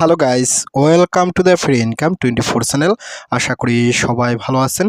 Hello guys welcome to the free income twenty four channel আশা করি সবাই ভালো আছেন।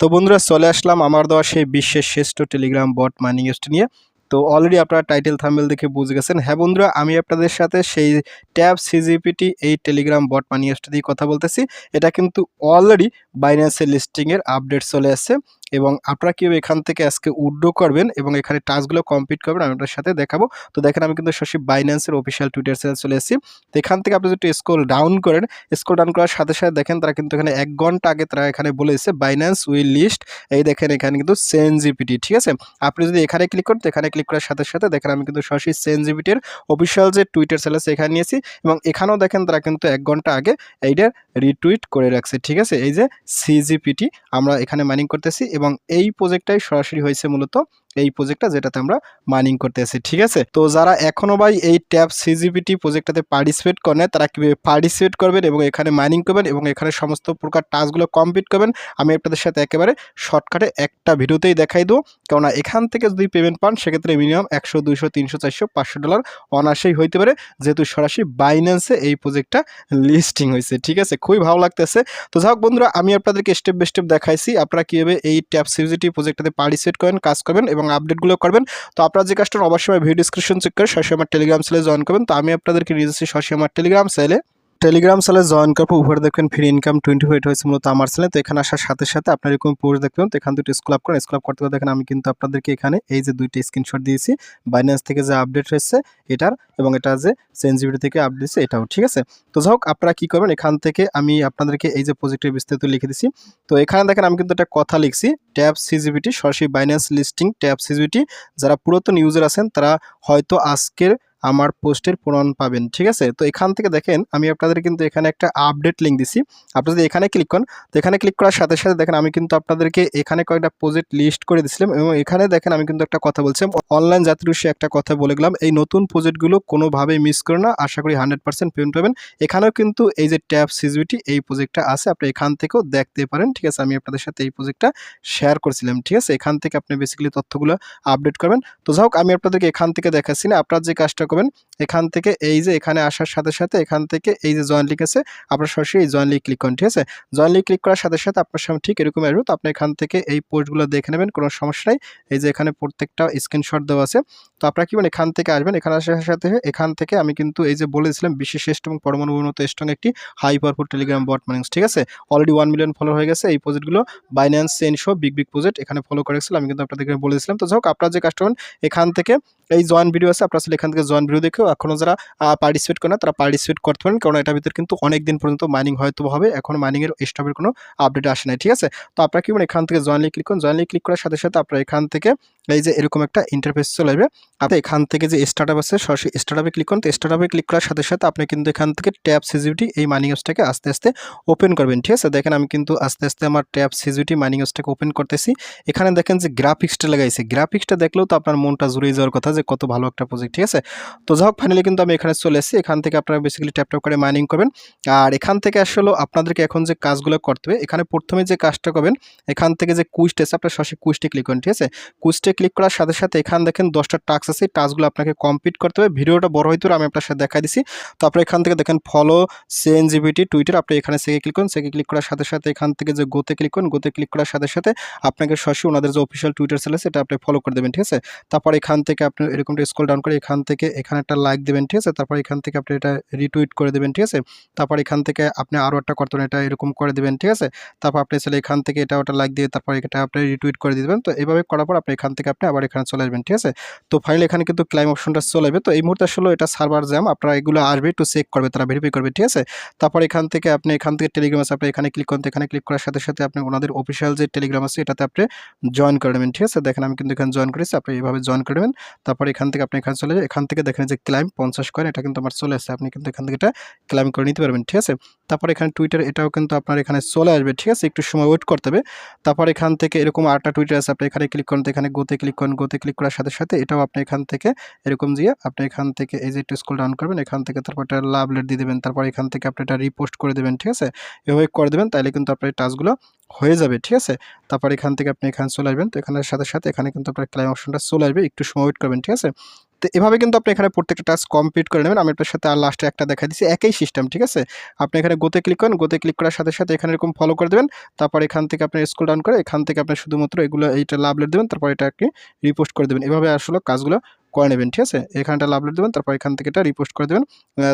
তো বন্ধুরা, চলে আসলাম আমার দেওয়া সেই বিশ্বের শ্রেষ্ঠ টেলিগ্রাম বট মাইনিং এস্ট নিয়ে। তো অলরেডি আপনারা টাইটেল থাম্বেল দেখে বুঝে গেছেন। হ্যাঁ বন্ধুরা, আমি আপনাদের সাথে সেই ট্যাব সিজিপিটি এই টেলিগ্রাম বট মানি এস্ট দিয়ে কথা বলতেছি। এটা কিন্তু অলরেডি বাইন্যান্সের লিস্টিংয়ের আপডেট চলে আসছে। এবং আপনারা কীভাবে এখান থেকে আজকে উড্ডো করবেন এবং এখানে টাস্কগুলো কমপ্লিট করবেন, আমি আপনার সাথে দেখাবো। তো দেখেন, আমি কিন্তু শশী বাইন্যান্সের অফিসিয়াল টুইটার চ্যানেল চলে এসেছি। তো এখান থেকে আপনি যদি স্ক্রল ডাউন করেন স্ক্রল ডাউন করার সাথে সাথে দেখেন, তারা কিন্তু এখানে এক ঘণ্টা আগে তারা এখানে বলেছে বাইন্যান্স উইল লিস্ট এই দেখেন, এখানে কিন্তু সেন জিপিটি ঠিক আছে? আপনি যদি এখানে ক্লিক করেন, তো এখানে ক্লিক করার সাথে সাথে দেখেন, আমি কিন্তু সরাসরি সেন জিপিটির অফিসিয়াল যে টুইটার চ্যানেল আছে, এখানে নিয়েছি। এবং এখানেও দেখেন, তারা কিন্তু এক ঘণ্টা আগে এইটা রিটুইট করে রাখছে, ঠিক আছে? এই যে সিজিপিটি আমরা এখানে মাইনিং করতেছি এবং এই প্রজেক্টটাই সরাসরি হয়েছে মূলত এই প্রজেক্টটা যেটাতে আমরা মাইনিং করতেছি ঠিক আছে? তো যারা এখনও ভাই এই ট্যাব সিজিপিটি প্রজেক্টটাতে পার্টিসিপেট করেন তারা কীভাবে পার্টিসিপেট করবেন এবং এখানে মাইনিং করবেন এবং এখানে সমস্ত প্রকার টাস্কগুলো কমপ্লিট করবেন, আমি আপনাদের সাথে একেবারে শর্টকাটে একটা ভিডিওতেই দেখাই দেবো। কেননা এখান থেকে যদি পেমেন্ট পান, সেক্ষেত্রে মিনিমাম একশো, দুইশো, তিনশো, চারশো, পাঁচশো ডলার অনায়াসেই হইতে পারে, যেহেতু সরাসরি বাইন্যান্সে এই প্রজেক্টটা লিস্টিং হয়েছে ঠিক আছে? খুবই ভালো লাগতেছে। তো যাই বন্ধুরা, আমি আপনাদেরকে স্টেপ বাই স্টেপ দেখাইছি, আপনারা কীভাবে এই ট্যাব সিজিটি প্রজেক্টটাতে পার্টিসিপেট করেন, কাজ করবেন এবং আপডেটগুলো করবেন। তো আপনারা যে কাজটা অবশ্যই ভিডিও ডিসক্রিপশন চেক করে সরাসরি আমার টেলিগ্রাম সেলে জয়েন করবেন। তো আমি আপনাদেরকে নিয়ে যাচ্ছি সরাসরি আমার টেলিগ্রাম সেলে টেলিগ্রাম সেলে জয়েন পর উপরে দেখবেন ফ্রি ইনকাম টোয়েন্টি ফাইভ হয়েছে মূলত আমার চ্যানেলে তো এখানে আসার সাথে সাথে আপনার এরকম পোস্ট দেখবেন, তো এখান দুটো স্কুল আপ করেন। স্কুল আপ করতে করতে দেখেন আমি কিন্তু আপনাদেরকে এখানে এই যে দুইটা স্ক্রিনশট দিয়েছি। বাইন্যান্স থেকে যে আপডেট হয়েছে, এটার এবং এটা যে সেনজিবিটি থেকে আপডেট দিয়েছে, এটাও, ঠিক আছে? তো যাই হোক, আপনারা কী করবেন? এখান থেকে আমি আপনাদেরকে এই যে প্রজেক্টের বিস্তারিত লিখে দিছি। তো এখানে দেখেন আমি কিন্তু একটা কথা লিখছি। ট্যাব সিজিবিটি সরাসরি বাইন্যান্স লিস্টিং ট্যাব সিজিবিটি যারা পুরাতন ইউজার আছেন, তারা হয়তো আজকের আমার পোস্টের প্রমাণ পাবেন, ঠিক আছে? তো এখান থেকে দেখেন, আমি আপনাদের কিন্তু এখানে একটা আপডেট লিঙ্ক দিছি। আপনি যদি এখানে ক্লিক করেন, তো এখানে ক্লিক করার সাথে সাথে দেখেন, আমি কিন্তু আপনাদেরকে এখানে কয়েকটা প্রজেক্ট লিস্ট করে দিছিলাম এবং এখানে দেখেন, আমি কিন্তু একটা কথা বলছিলাম অনলাইন জাতির উৎসে একটা কথা বলে গেলাম, এই নতুন প্রজেক্টগুলো কোনোভাবেই মিস করে না। আশা করি হান্ড্রেড পার্সেন্ট পেমেন্ট পাবেন। এখানেও কিন্তু এই যে ট্যাব সিজিবিটি, এই প্রজেক্টটা আছে, আপনি এখান থেকেও দেখতে পারেন, ঠিক আছে? আমি আপনাদের সাথে এই প্রজেক্টটা শেয়ার করছিলাম, ঠিক আছে? এখান থেকে আপনি বেসিক্যালি তথ্যগুলো আপডেট করবেন। তো যাই হোক, আমি আপনাদেরকে এখান থেকে দেখাচ্ছি না। আপনার যে কাজটা করবেন। এখান থেকে এই যে এখানে আসার সাথে সাথে এখান থেকে এই যে জয়েন লিঙ্ক আছে, আপনার সরাসরি এই জয়েন লিঙ্ক ক্লিক করেন, ঠিক আছে? জয়েন লিঙ্ক ক্লিক করার সাথে সাথে আপনার সামনে ঠিক এরকম আসবে। তো আপনি এখান থেকে এই পোস্টগুলো দেখে নেবেন, কোনো সমস্যা নাই। এই যে এখানে প্রত্যেকটা স্ক্রিনশট দেওয়া আছে। তো আপনারা কি এখান থেকে আসবেন। এখানে আসার সাথে এখান থেকে আমি কিন্তু এই যে বলেছিলাম বিশ্বের শ্রেষ্ঠ এবং পরমাণু উন্নত স্ট্রং একটি হাই পাওয়ারফুল টেলিগ্রাম বট মানিংস ঠিক আছে? অলরেডি ওয়ান মিলিয়ন ফলো হয়ে গেছে। এই প্রজেক্টগুলো বাইন্যান্স সেনশো বিগ বিগ প্রজেক্ট এখানে ফলো করেছিল আমি কিন্তু আপনাদেরকে বলেছিলাম তো যাই হোক, আপনারা যে কাস্টমার এখান থেকে এই জয়েন ভিডিও আছে। আপনারা এখান থেকে জয়েন ভিডিও দেখেও এখনও যারা পার্টিসিপেট করে না, তারা পার্টিসিপেট করতে পারেন। কারণ এটার ভিতরে কিন্তু অনেক দিন পর্যন্ত মাইনিং হয়তো হবে। এখন মাইনিংয়ের স্টপের কোনো আপডেট আসে নাই, ঠিক আছে? তো আপনারা কি করেন এখান থেকে জয়েন ক্লিক করুন। জয়েন ক্লিক করার সাথে সাথে আপনারা এখান থেকে এই যে এরকম একটা ইন্টারফেস চলে আসবে। আপনি এখান থেকে যে স্টার্টআপ আছে, সরাসরি স্টার্টআপে ক্লিক করুন। তো স্টার্টআপে ক্লিক করার সাথে সাথে আপনি কিন্তু এখান থেকে ট্যাব সিজিউটি এই মাইনিং হাউসটাকে আস্তে আস্তে ওপেন করবেন, ঠিক আছে? দেখেন আমি কিন্তু আস্তে আস্তে আমার ট্যাব সিজিউটি মাইনিং হাউসটাকে ওপেন করতেছি। এখানে দেখেন যে গ্রাফিক্সটা লাগাইছে। গ্রাফিক্সটা দেখলেও তো আপনার মনটা জুড়ে যাওয়ার কথা যে কত ভালো একটা প্রজেক্ট ঠিক আছে? তো যাই হোক ফাইনালি কিন্তু আমি এখানে চলে এসেছি। এখান থেকে আপনারা বেসিক্যালি ট্যাপ করে মাইনিং করবেন। আর এখান থেকে আসলে আপনাদেরকে এখন যে কাজগুলো করতে হবে, এখানে প্রথমে যে কাজটা করবেন, এখান থেকে যে কুইস্ট আছে আপনার সরাসরি কুইস্টে ক্লিক করেন, ঠিক আছে? কুইস্টে ক্লিক করার সাথে সাথে এখান দেখেন দশটা টাস্ক আছে টাস্কগুলো আপনাকে কমপ্লিট করতে হবে। ভিডিওটা বড় হয়তো আমি আপনার সাথে দেখা দিছি। তো আপনার এখান থেকে দেখেন ফলো সেন জিবিটি টুইটার আপনি এখানে সেকে ক্লিক করুন। সেকে ক্লিক করার সাথে সাথে এখান থেকে যে গোতে ক্লিক করুন গোতে ক্লিক করার সাথে সাথে আপনাকে সরাসরি ওনাদের যে অফিসিয়াল টুইটার আছে এটা আপনি ফলো করে দেবেন, ঠিক আছে? তারপর এখান থেকে আপনি এরকম স্ক্রল ডাউন করে এখান থেকে এখানে একটা লাইক দেবেন, ঠিক আছে? তারপর এখান থেকে আপনি এটা রিটুইট করে দেবেন, ঠিক আছে? তারপর এখান থেকে আপনি আরও একটা করতেন এটা এরকম করে দেবেন, ঠিক আছে? তারপর আপনি চলে এখান থেকে এটা ওটা লাইক দিয়ে তারপর এটা আপনি রিটুইট করে দিবেন। তো এইভাবে করার পর আপনি এখান থেকে আপনি আবার এখানে চলে আসবেন, ঠিক আছে? তো ফাইনালি এখানে কিন্তু ক্লাইম অপশনটা চলে যাবে তো এই মুহূর্তে আসলে এটা সার্ভার জ্যাম আপনারা এগুলো আসবে একটু চেক করবে, তারা ভেরিফাই করবে, ঠিক আছে? তারপর এখান থেকে আপনি এখান থেকে টেলিগ্রাম আছে, আপনি এখানে ক্লিক করতে এখানে ক্লিক করার সাথে সাথে আপনি ওনাদের অফিসিয়াল যে টেলিগ্রাম আছে, এটাতে আপনি জয়েন করে নেবেন, ঠিক আছে? দেখেন আমি কিন্তু এখানে জয়েন করেছি, আপনি এইভাবে জয়েন করে নেবেন। তারপর এখান থেকে আপনি এখানে চলে যাবেন, এখান থেকে দেখেন যে ক্লাইম পঞ্চাশ কয়েন, এটা কিন্তু আমার চলে আসছে। আপনি কিন্তু এখান থেকে এটা ক্লাইম করে নিতে পারবেন, ঠিক আছে? তারপর এখানে টুইটার এটাও কিন্তু আপনার এখানে চলে আসবে, ঠিক আছে? একটু সময় ওয়েট করতে হবে। তারপর এখান থেকে এরকম আটটা টুইটার আছে, আপনি এখানে ক্লিক করেন, এখানে গোতে ক্লিক করেন গোতে ক্লিক করার সাথে সাথে এটাও আপনি এখান থেকে এরকম দিয়ে আপনি এখান থেকে এই যে একটু স্কুল ডাউন করবেন, এখান থেকে তারপর এটা লাভ লেট দিয়ে দেবেন, তারপর এখান থেকে আপনি এটা রিপোস্ট করে দেবেন, ঠিক আছে? এভাবে করে দেবেন তাহলে কিন্তু আপনার এই টাস্কগুলো হয়ে যাবে, ঠিক আছে? তারপর এখান থেকে আপনি এখানে চলে আসবেন, তো এখানের সাথে সাথে এখানে কিন্তু আপনার ক্লাইম অপশনটা চলে আসবে, একটু সময় ওয়েট করবেন, ঠিক আছে? তো এভাবে কিন্তু আপনি এখানে প্রত্যেকটা টাস্ক কমপ্লিট করে নেবেন। আমি আপনার সাথে আর লাস্টে একটা দেখা দিচ্ছি একই সিস্টেম ঠিক আছে? আপনি এখানে গোতে ক্লিক করেন। গোতে ক্লিক করার সাথে সাথে এখানে এরকম ফলো করে দেবেন। তারপর এখান থেকে আপনি স্কুল ডাউন করে এখান থেকে আপনি শুধুমাত্র এগুলো এইটা লাভলেট দেবেন। তারপর এটাকে রিপোস্ট করে দেবেন। এভাবে আসলে কাজগুলো করে নেবেন, ঠিক আছে? এখানটা লাভলেট দেবেন, তারপর এখান থেকে এটা রিপোস্ট করে দেবেন।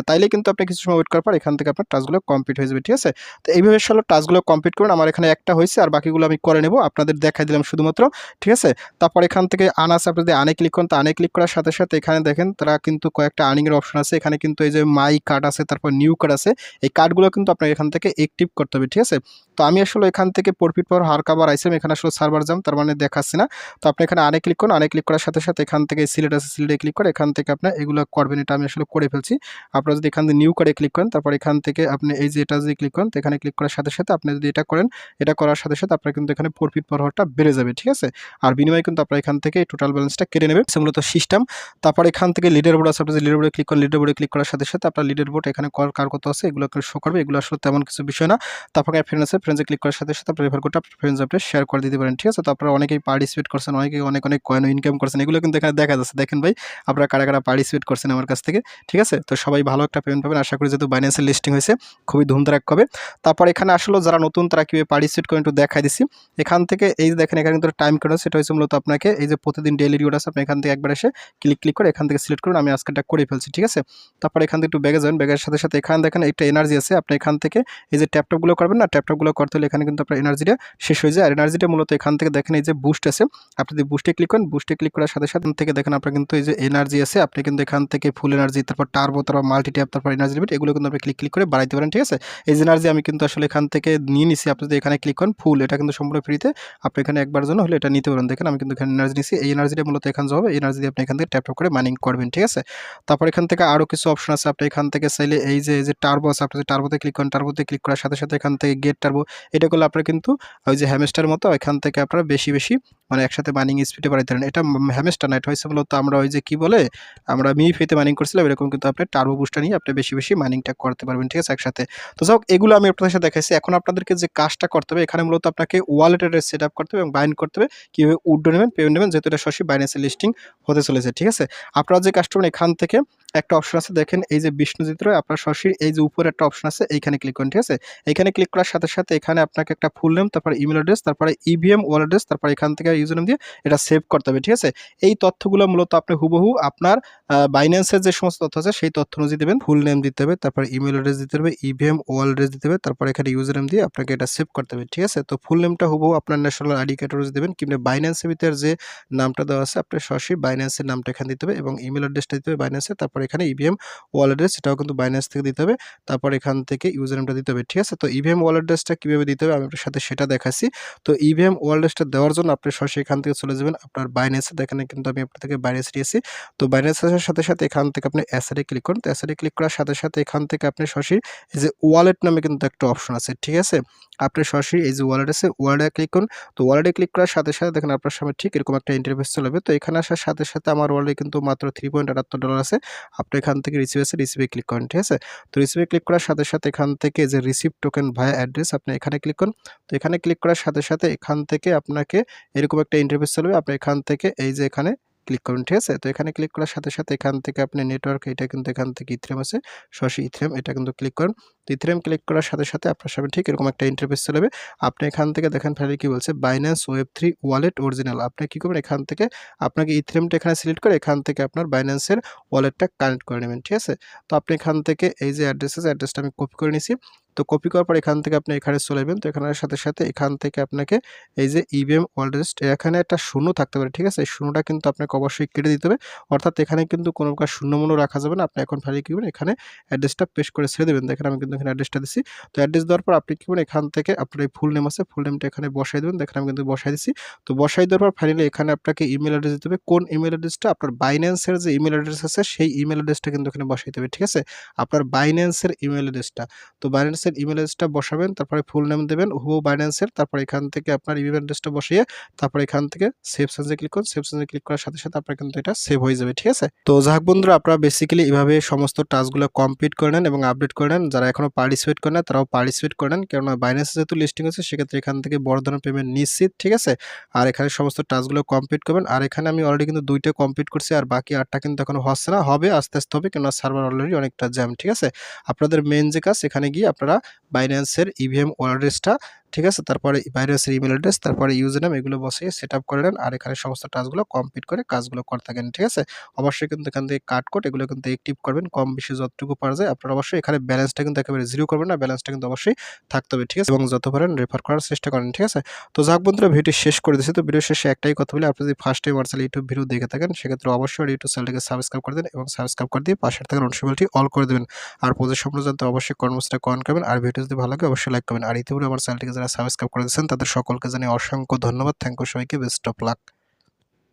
তাইলে কিন্তু আপনি কিছু সময় ওয়েট করার পর এখান থেকে আপনার টাস্কগুলো কমপ্লিট হয়ে যাবে, ঠিক আছে? তো এইভাবে আসলে টাস্কগুলো কমপ্লিট করবেন আমার এখানে একটা হয়েছে, আর বাকিগুলো আমি করে নেব, আপনাদের দেখাই দিলাম শুধুমাত্র, ঠিক আছে? তারপর এখান থেকে আন আছে আপনি যদি আনে ক্লিক করেন, তো আনে ক্লিক করার সাথে সাথে এখানে দেখেন, তারা কিন্তু কয়েকটা আর্নিংয়ের অপশন আছে। এখানে কিন্তু এই যে মাই কার্ড আছে, তারপর নিউ কার্ড আছে, এই কার্ডগুলো কিন্তু আপনাকে এখান থেকে অ্যাক্টিভ করতে হবে, ঠিক আছে? তো আমি আসলে এখান থেকে প্রফিট পাওয়ার হার কাবার আইসিলাম, এখানে আসলে সার্ভার জাম তার মানে দেখাচ্ছি না। তো আপনি এখানে আনে ক্লিক করুন, আনে ক্লিক করার সাথে সাথে এখান থেকে সিলেট আছে সিলেটে ক্লিক করে এখান থেকে আপনি এগুলো করবেন, এটা আমি আসলে করে ফেলছি। আপনারা যদি এখান থেকে নিউ কার্ডে ক্লিক করেন, তারপর এখান থেকে আপনি এই যে এটা যদি ক্লিক করেন, তো এখানে ক্লিক করার সাথে সাথে আপনি যদি এটা করেন, এটা করার সাথে সাথে আপনার কিন্তু এখানে প্রফিট পাওয়ার হারটা বেড়ে যাবে, ঠিক আছে? আর বিনিময়ে কিন্তু আপনার এখান থেকে টোটাল ব্যালেন্সটা কেটে নেবে সে মূলত সিস্টেম তারপর এখান থেকে লিডার বোর্ড আছে আপনি লিডার বোর্ডে ক্লিক করেন লিডার বোর্ডে ক্লিক করার সাথে সাথে আপনার লিডার বোর্ড এখানে কর, কার কত আছে, এগুলো শো করবে, এগুলো আসলে তেমন কিছু বিষয় না। তারপর ফ্রেন্ড আছে ফ্রেন্ডসে ক্লিক করার সাথে সাথে আপনার রেফার কোডটা ফ্রেন্ডস আপনি শেয়ার করে দিতে পারেন, ঠিক আছে? তো আপনারা অনেকেই পার্টিসিপেট করছেন অনেকেই অনেক অনেক কয়েন ইনকাম করছেন, এগুলো কিন্তু এখানে দেখা যাচ্ছে। দেখেন ভাই? আপনারা কারা কারা পার্টিসিপেট করছেন আমার কাছ থেকে? ঠিক আছে? তো সবাই ভালো একটা পেমেন্ট পাবেন। আশা করি যেহেতু বাইন্যান্সের লিস্টিং হয়েছে, খুবই ধুমধারাক হবে। তারপর এখানে আসলে যারা নতুন, তারা কীভাবে পার্টিসিপেট করেন একটু দেখাই দিছি। এখান থেকে এই দেখেন, এখানে কিন্তু টাইম আছে। সেটা হচ্ছে মূলত আপনাকে এই যে প্রতিদিন ডেলি রিওয়ার্ড আছে, আপনি এখান থেকে একবার এসে ক্লিক ক্লিক করে এখান থেকে সিলেক্ট করুন। আমি আজকেরটা করে ফেলছি, ঠিক আছে? তারপর এখান থেকে একটু ব্যাগে যাবেন। ব্যাগের সাথে সাথে এখানে দেখেন একটা এনার্জি আছে। আপনি এখান থেকে এই যে ট্যাপটপগুলো করবেন না ট্যাপটপগুলো করতে হলে এখানে কিন্তু আপনার এনার্জিটা শেষ হয়ে যায়। আর এনার্জিটা মূলত এখান থেকে দেখেন এই যে বুস্ট আছে। আপনি যদি বুস্টে ক্লিক করেন বুস্টে ক্লিক করার সাথে সাথে থেকে দেখেন আপনার কিন্তু এই যে এনার্জি আছে, আপনি কিন্তু এখান থেকে ফুল এনার্জি তারপর টার্বো তারপর মাল্টি ট্যাপ তারপর এনার্জি লিমিট এগুলো কিন্তু আপনি ক্লিক ক্লিক করে বাড়াইতে পারেন, ঠিক আছে? এই যে এনার্জি আমি কিন্তু আসলে এখান থেকে নিয়ে নিছি, আপনি যদি এখানে ক্লিক করেন ফুল এটা কিন্তু সম্পূর্ণ ফ্রিতে আপনি এখানে একবার জন্য হলে এটা নিতে পারেন। দেখেন, আমি কিন্তু এখানে এনার্জি নিছি, এই এনার্জিটা মূলত এখানে হবে এনার্জি দিয়ে আপনি এখান থেকে ট্যাপ ট্যাপ করে মাইনিং করবেন, ঠিক আছে? তারপর এখান থেকে আরও কিছু অপশন আছে, আপনি এখান থেকে চাইলে এই যে এই যে টার্বো আছে, আপনি টার্বোতে ক্লিক করেন টার্বোতে ক্লিক করার সাথে সাথে এখান থেকে গেট টার্বো এটা করলে আপনার কিন্তু ওই যে হ্যামেস্টার মতো এখান থেকে আপনারা বেশি বেশি মানে একসাথে মাইনিং স্পিডে বাড়াইতে পারেন। এটা হ্যামেস্টার না, এটা হয়েছে মূলত আমরা ওই যে কি বলে, আমরা মি ফেতে মাইনিং করছিলাম, এরকম কিন্তু আপনি টার্বো বুস্টার নিয়ে আপনি বেশি বেশি মাইনিংটা করতে পারবেন, ঠিক আছে, একসাথে। তো যাক এগুলো আমি আপনাদের সাথে দেখাইছি। এখন আপনাদেরকে যে কাজটা করতে হবে, এখানে মূলত আপনাকে ওয়ালেটের সেট আপ করতে হবে এবং বাইন্ড করতে হবে। কীভাবে উড্ডো নেবেন পেমেন্ট নেবেন, যেহেতু এটা সরাসরি বাইন্যান্সের লিস্টিং হতে চলেছে, ঠিক আছে? আপনারা যে কাস্টমার এখান থেকে একটা অপশন আছে, দেখেন এই যে বিষ্ণুজিত রয় আপনার শশীর এই যে উপরে একটা অপশন আছে, এইখানে ক্লিক করেন, ঠিক আছে? এখানে ক্লিক করার সাথে সাথে এখানে আপনাকে একটা ফুল নেম তারপরে ইমেল অ্যাড্রেস তারপরে ইভিএম ওয়াল অ্যাড্রেস তারপরে এখান থেকে ইউজার নেম দিয়ে এটা সেভ করতে হবে, ঠিক আছে? এই তথ্যগুলো মূলত আপনি হুবহু আপনার বাইন্যান্সের যে সমস্ত তথ্য আছে, সেই তথ্য অনুযায়ী দেবেন। ফুল নেম দিতে হবে, তারপর ইমেল অ্যাড্রেস দিতে হবে ইভিএম ওয়াল অ্যাড্রেস দিতে হবে, তারপরে এখানে ইউজার নেম দিয়ে আপনাকে এটা সেভ করতে হবে, ঠিক আছে? তো ফুল নেমটা হব আপনার ন্যাশনাল আইডি কার্ড অনুযায়ী দেবেন, কিংবা বাইন্যান্সের ভিতরে যে নামটা দেওয়া আছে আপনার সরাসরি বাইন্যান্সের নামটা এখানে দিতে হবে এবং ইমেল অ্যাড্রেসটা দিতে হবে বাইন্যান্সের তারপর এখানে ইভিএম ওয়াল অ্যাড্রেস সেটাও কিন্তু বাইন্যান্স থেকে দিতে হবে, তারপর এখান থেকে ইউজার নেমটা দিতে হবে, ঠিক আছে? তো ইভিএম ওয়াল অ্যাড্রেসটা কীভাবে দিতে হবে, আমি আপনার সাথে সেটা দেখাচ্ছি। তো ইভিএম ওয়াল অ্যাড্রেসটা দেওয়ার জন্য আপনি সরাসরি এখান থেকে চলে যাবেন, আপনার বাইন্যান্সে এখানে কিন্তু আমি আপনার থেকে বাইন্যান্স দিয়েছি তো বাইন্যান্স আসার সাথে সাথে এখান থেকে আপনি অ্যাসারে ক্লিক করুন। তো অ্যাসারে ক্লিক করার সাথে সাথে এখান থেকে আপনি সরাসরি এই যে ওয়ালেট নামে কিন্তু একটা অপশন আছে, ঠিক আছে? আপনি সরাসরি এই যে ওয়ালেট আছে ওয়ালেটে ক্লিক করুন। তো ওয়ালেটে ক্লিক করার সাথে সাথে দেখেন আপনার সামনে ঠিক এরকম একটা ইন্টারফেস চলে যাবে। তো এখানে আসার সাথে সাথে আমার ওয়ালেটে কিন্তু মাত্র থ্রি পয়েন্ট আটাত্তর ডলার আছে। আপনি এখান থেকে রিসিভ আছে রিসিভে ক্লিক করেন, ঠিক আছে? তো রিসিভে ক্লিক করার সাথে সাথে এখান থেকে যে রিসিভ টোকেন ভায়া অ্যাড্রেস আপনি এখানে ক্লিক করুন। তো এখানে ক্লিক করার সাথে সাথে এখান থেকে আপনাকে এরকম একটা ইন্টারফেস চলবে। আপনি এখান থেকে এই যে এখানে ক্লিক করুন, ঠিক আছে? তো এখানে ক্লিক করার সাথে সাথে এখান থেকে আপনি নেটওয়ার্ক এটা কিন্তু এখান থেকে ইথ্রেম আছে সরাসরি ইথ্রেম এটা কিন্তু ক্লিক করুন। তো ইথ্রেম ক্লিক করার সাথে সাথে আপনার সামনে ঠিক এরকম একটা ইন্টারফেস চলবে আপনি এখান থেকে দেখেন ফেলে কি বলছে? Binance web three wallet original আপনি কী করবেন? এখান থেকে আপনাকে ইথ্রেমটা এখানে সিলেক্ট করে এখান থেকে আপনার বাইন্যান্সের ওয়ালেটটা কানেক্ট করে নেবেন, ঠিক আছে? তো আপনি এখান থেকে এই যে অ্যাড্রেস আছে অ্যাড্রেসটা আমি কপি করে নিছি। তো কপি করার পর এখান থেকে আপনি এখানে চলে যাবেন। তো এখানের সাথে সাথে এখান থেকে আপনাকে এই যে ইভিএম ওয়ার্ল্ডেস্ট এখানে একটা শূন্য থাকতে পারে, ঠিক আছে? এই শূন্যটা কিন্তু আপনাকে অবশ্যই কেটে দিতে হবে। অর্থাৎ এখানে কিন্তু কোনো প্রকার শূন্য মূল্য রাখা যাবে না। আপনি এখন ফাইলে কী এখানে অ্যাড্রেসটা পেশ করে ছেড়ে দেবেন। দেখেন আমি কিন্তু এখানে অ্যাড্রেসটা দিচ্ছি তো অ্যাড্রেস দেওয়ার পর আপনি কী এখান থেকে আপনার এই ফুল নেম আছে ফুল নেমটা এখানে বসাই দেবেন। দেখেন আমি কিন্তু বসাই দিচ্ছি তো বসাই দেওয়ার পর ফাইনালি এখানে আপনাকে ইমেল অ্যাড্রেস দিতে হবে। কোন ইমেল অ্যাড্রেসটা আপনার বাইন্যান্সের যে ইমেল অ্যাড্রেস আছে, সেই ইমেল অ্যাড্রেসটা কিন্তু এখানে বসাইতে হবে, ঠিক আছে? আপনার বাইন্যান্সের ইমেল অ্যাড্রেসটা তো বাইন্যান্সের বাইন্যান্সের ইমেল অ্যাড্রেসটা বসাবেন, তারপরে ফুল নেম দেবেন, হুবহু বাইন্যান্সের তারপর এখান থেকে আপনার ইমেল অ্যাড্রেসটা বসিয়ে, তারপর এখান থেকে সেভ সেন্সে ক্লিক করুন সেভ সেন্সে ক্লিক করার সাথে সাথে আপনার কিন্তু এটা সেভ হয়ে যাবে, ঠিক আছে? তো যাক বন্ধুরা, আপনারা বেসিক্যালি এভাবে সমস্ত টাস্কগুলো কমপ্লিট করে নেন এবং আপডেট করে নেন। যারা এখনও পার্টিসিপেট করে তারাও পার্টিসিপেট করে নেন। কেননা বাইন্যান্সে যেহেতু লিস্টিং আছে, সেক্ষেত্রে এখান থেকে বড় ধরনের পেমেন্ট নিশ্চিত, ঠিক আছে? আর এখানে সমস্ত টাস্কগুলো কমপ্লিট করবেন। আর এখানে আমি অলরেডি কিন্তু দুইটা কমপ্লিট করছি, আর বাকি আটটা কিন্তু এখনও হচ্ছে না। হবে, আস্তে আস্তে হবে, কেননা সার্ভার অলরেডি অনেকটা জ্যাম ঠিক আছে? আপনাদের মেন যে কাজ সেখানে গিয়ে আপনারা বাইন্যান্সের ইভিএম অ্যাড্রেসটা ঠিক আছে? তারপরে বাইন্যান্সের ইমেল অ্যাড্রেস তারপরে ইউজার নাম এগুলো বসিয়ে সেট আপ করে নেন। আর এখানে সমস্ত টাস্কগুলো কমপ্লিট করে কাজগুলো করে থাকেন, ঠিক আছে? অবশ্যই কিন্তু এখান থেকে কাট কোড এগুলো কিন্তু অ্যাক্টিভ করবেন। কম বেশি যতটুকু পারা যায় আপনারা অবশ্যই এখানে ব্যালেন্সটা কিন্তু একেবারে জিরো করবেন না ব্যালেন্সটা কিন্তু অবশ্যই থাকতে হবে, ঠিক আছে? এবং যত পারেন রেফার করার চেষ্টা করেন, ঠিক আছে? তো যাক বন্ধুরা ভিডিও শেষ করে দিচ্ছি তো ভিডিও শেষে একটাই কথা বলি, আপনি যদি first time Marshal YouTube video দেখে থাকেন, সেক্ষেত্রে অবশ্যই ইউটিউব চ্যানেলটিকে সাবস্ক্রাইব করে দেন এবং সাবস্ক্রাইব করে দিয়ে পাশের থাকা নোটিফিকেশনটি অল করে দেবেন। আর প্রজেক্ট সম্পর্কে জানতে অবশ্যই কর্মসূচিটা কমেন্ট করবেন। আর ভিডিও যদি ভালো লাগে, অবশ্যই লাইক করবেন। আর ইতিপূর্বে আমার চ্যানেলটিকে যারা সাবস্ক্রাইব করে দিয়েছেন তাদের সকলকে জানিয়ে অসংখ্য ধন্যবাদ। থ্যাংক ইউ সবাইকে। Best of luck